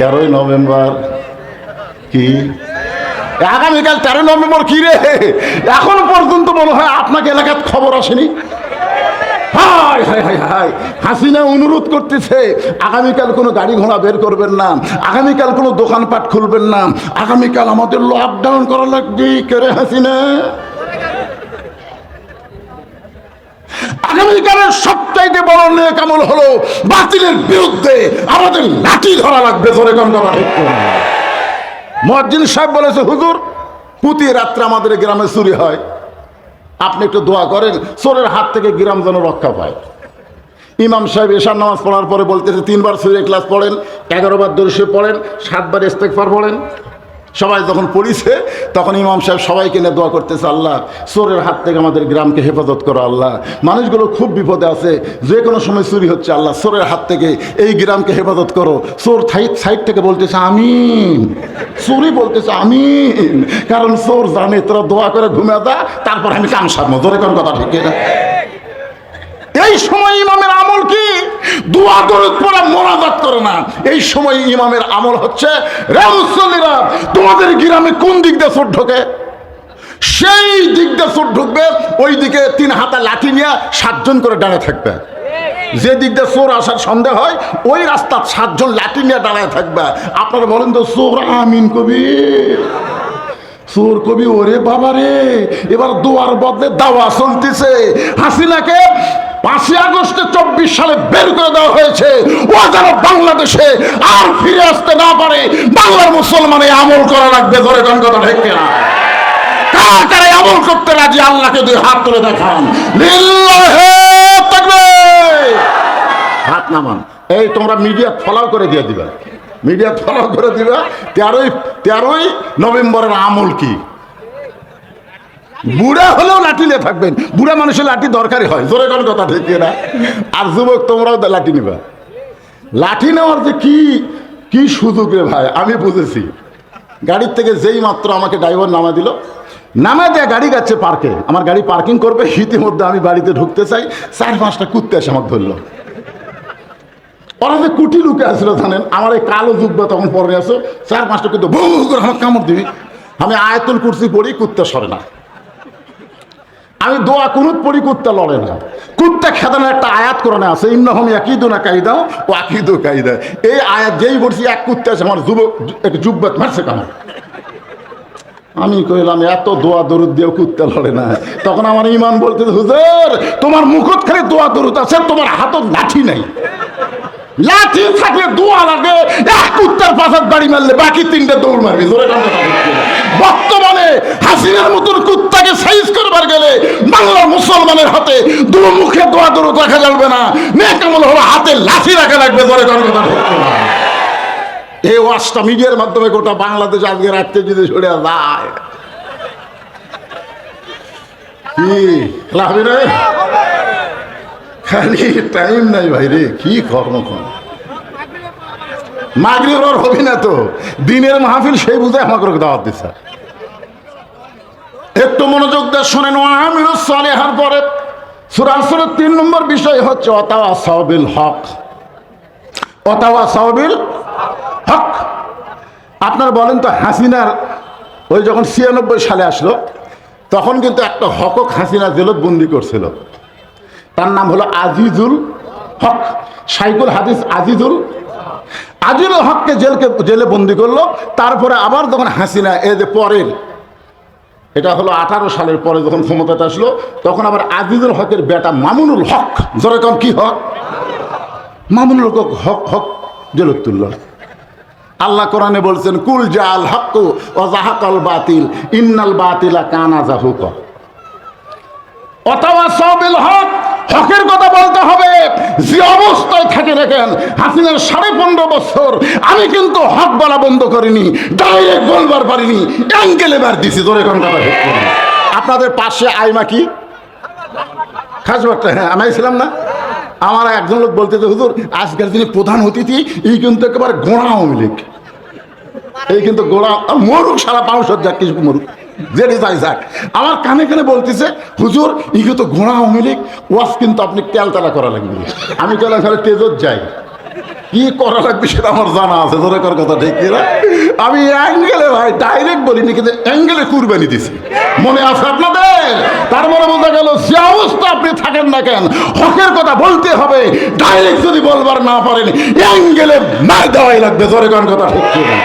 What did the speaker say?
তেরোই নভেম্বর কি? আগামীকাল তেরো নভেম্বর কি রে? এখন পর্যন্ত মনে হয় আপনাকে এলাকার খবর আসেনি। হাসিনা অনুরোধ করতেছে, আগামীকাল কোনো গাড়ি ঘোড়া বের করবেন না, আগামীকাল কোনো দোকানপাট খুলবেন না, আগামীকাল আমাদের লকডাউন করা লাগবে। কেরে হাসিনা? আগামীকালের সবচাইতে বড় নেক আমল হলো বাতিলের বিরুদ্ধে আমাদের লাঠি ধরা লাগবে ধরে কথা ঠিক সাহেব বলেছে, হুজুর, প্রতি রাত্রে আমাদের গ্রামে চুরি হয়। আপনি একটু দোয়া করেন, চোরের হাত থেকে গ্রাম যেন রক্ষা পায়। ইমাম সাহেব এশার নামাজ পড়ার পরে বলতেছে, তিনবার সুরে ক্লাস পড়েন এগারো বার দর্শে পড়েন, সাতবার ইস্তেকবার পড়েন। সবাই যখন পড়িছে, তখন ইমাম সাহেব সবাইকে নিয়ে দোয়া করতেছে, আল্লাহ, চোরের হাত থেকে আমাদের গ্রামকে হেফাজত করো, আল্লাহ। মানুষগুলো খুব বিপদে আছে, যে কোনো সময় চুরি হচ্ছে, আল্লাহ, চোরের হাত থেকে এই গ্রামকে হেফাজত করো। চোর সাইড থেকে বলতেছে, আমিন। চোরই বলতেছে, আমিন। কারণ চোর জানে, তোরা দোয়া করে ঘুমিয়ে দা তারপর আমি কাম সারবো। ধরে কোন কথা ঠিক না এই সময় ইমামের আমল কি? দোয়া দরদ পড়া, মোনাজাত করে না। এই সময় ইমামের আমল হচ্ছে, রে মুসল্লিরা, তোমাদের গ্রামে কোন দিক দিয়ে চোর ঢোকে? সেই দিক দিয়ে চোর ঢুকবে, ওই দিকে তিন হাতা লাঠি নিয়ে সাতজন করে দাঁড়িয়ে থাকবে। যে দিক দিয়ে চোর আসার সন্দেহ হয়, ওই রাস্তা সাতজন লাঠি নিয়ে দাঁড়ায় থাকবে। আপনারা বলেন তো, চোর আমিন কবি চোর কবি, ওরে বাবা রে এবার দোয়ার বদলে দাওয়া চলতেছে। হাসিনাকে পাঁচই আগস্টে চব্বিশ সালে বের করে দেওয়া হয়েছে। ও যেন বাংলাদেশে আর ফিরে আসতে না পারে, বাংলার মুসলমানে আমল করা লাগবে ধরে কথা ঠিক না কারা আমল করতে রাজি, আল্লাহকে দুই হাত তুলে দেখান। হাত নামান। এই তোমরা মিডিয়া ফলাও করে দিয়ে দিবা। মিডিয়া ফলাও করে দিবা। তেরোই তেরোই নভেম্বরের আমল কি? বুড়া হলেও লাঠি নিয়ে থাকবেন। বুড়া মানুষের লাঠি দরকারই হয়। জোরে কোন কথা ঠিক না আর যুবক, তোমরাও লাঠি নিবা। লাঠি নেওয়ার যে কি কি সুযোগ রে ভাই? আমি বুঝেছি। গাড়ির থেকে যেই মাত্র আমাকে ড্রাইভার নামা দিল, নামা দেয়া গাড়ি যাচ্ছে পার্কে। আমার গাড়ি পার্কিং করবে, ইতিমধ্যে আমি বাড়িতে ঢুকতে চাই। চার পাঁচটা কুত্তে এসে আমাকে ধরলো। ওরা যে কুটি লুকে আসলো, জানেন? আমার এই কালো যুগবা তখন পরে আসো চার পাঁচটা কিন্তু বউ করে আমার কামড় দিবি। আমি আয়তুল কুর্সি পড়ি, কুত্তে সরে না। আমি দোয়া কুনুত পড়ি, কুত্তা লড়ে না। কুত্তা খেদানোর একটা আয়াত কোরআনে আছে, ইন্নহম একইদু না কাইদাও ও আকিদু কাইদা। এই আয়াত যেই বলছি, এক কুত্তা আছে আমার যুবক, একটা যুব্বত মারছে কামড়। আমি কইলাম, এত দোয়া দরুদ দিয়েও কুত্তা লড়ে না। তখন আমার ইমান বলতে হুজুর, তোমার মুখত খালি দোয়া দরুদ আছে, তোমার হাতত লাঠি নাই। লাঠি থাকলে দোয়া লাগে, এক কুত্তার পাশার বাড়ি মারলে বাকি তিনটে দৌড় মারবি। জোরে। বর্তমানে হাসিনার মতন কুত্তাকে সাইজ করবার গেলে বাংলার মুসলমানের হাতে দু মুখে দোয়া দরুদ রাখা যাবে না। নেকামল হলো হাতে লাঠি রাখা লাগবে টানতে কথা এই ওয়াজটা মিডিয়ার মাধ্যমে গোটা বাংলাদেশ আজকে রাখতে যদি সরে যায়। খালি টাইম নাই ভাই রে, কি কর্মক্ষণ মাগরিব আর হবি না তো। দিনের মাহফিল সেই বুঝে আমাকে দাওয়াত দিচ্ছে একটু মনোযোগ দিয়ে শোনেন আমির সালেহার পরে সুরাসুরের তিন নম্বর বিষয় হচ্ছে অতাওয়া সাহবিল হক। অতাওয়া সাহবিল হক। আপনারা বলেন তো, হাসিনার ওই যখন ছিয়ানব্বই সালে আসলো, তখন কিন্তু একটা হকক হাসিনা জেলত বন্দি করছিল। তার নাম হলো আজিজুল হক। সাইকুল হাদিস আজিজুল আজিজুল হককে জেলকে জেলে বন্দি করল, তারপরে আবার যখন হাসিনা এ যে পরের, এটা হলো আঠারো সালের পরে যখন ক্ষমতাতে আসলো, তখন আবার আজিজুল হকের বেটা মামুনুল হক যেরকম কি হক? মামুনুল হক হক হক জেলত তুলল। আল্লাহ কোরআনে বলছেন, কুল জাল হক ও জাহাকাল বাতিল, ইন্নাল বাতিলা কানা জাহুক। অথবা সবিল হক হকের কথা বলতে হবে। যে অবস্থায় থাকে দেখেন, হাসিনার সাড়ে পনেরো বছর আমি কিন্তু হক বলা বন্ধ করিনি ডাইরেক্ট বলবার পারিনি অ্যাঙ্কেলে বার দিছি তোর এখন কথা। আপনাদের পাশে আইমা কি? খাসবারটা হ্যাঁ আমি ছিলাম না? আমার একজন লোক বলতে হুজুর আজকাল যিনি প্রধান অতিথি, এই কিন্তু একেবারে গোড়া আওয়ামী লীগ। এই কিন্তু গোড়া মরুক সারা যাক কিছু মরুক। যেটি যাই যাক আমার কানে কানে বলতেছে, হুজুর ই কিন্তু ঘোড়া লীগ, ওয়াজ কিন্তু আপনি তেলতালা করা লাগবে। আমি কেলাম খালি তেজত যাই। কি করা লাগবে সেটা আমার জানা আছে ধরে কর কথা, ঠিক কিনা? আমি অ্যাঙ্গেলে ভাই, ডাইরেক্ট বলিনি, কিন্তু অ্যাঙ্গেলে কুরবানি দিছি। মনে আছে আপনাদের? তার মানে বলতে গেল, যে অবস্থা আপনি থাকেন না কেন, হকের কথা বলতে হবে, ডাইরেক্ট যদি বলবার না পারেন, অ্যাঙ্গেলে মার দেওয়াই লাগবে ধরে কোন কথা, ঠিক কিনা?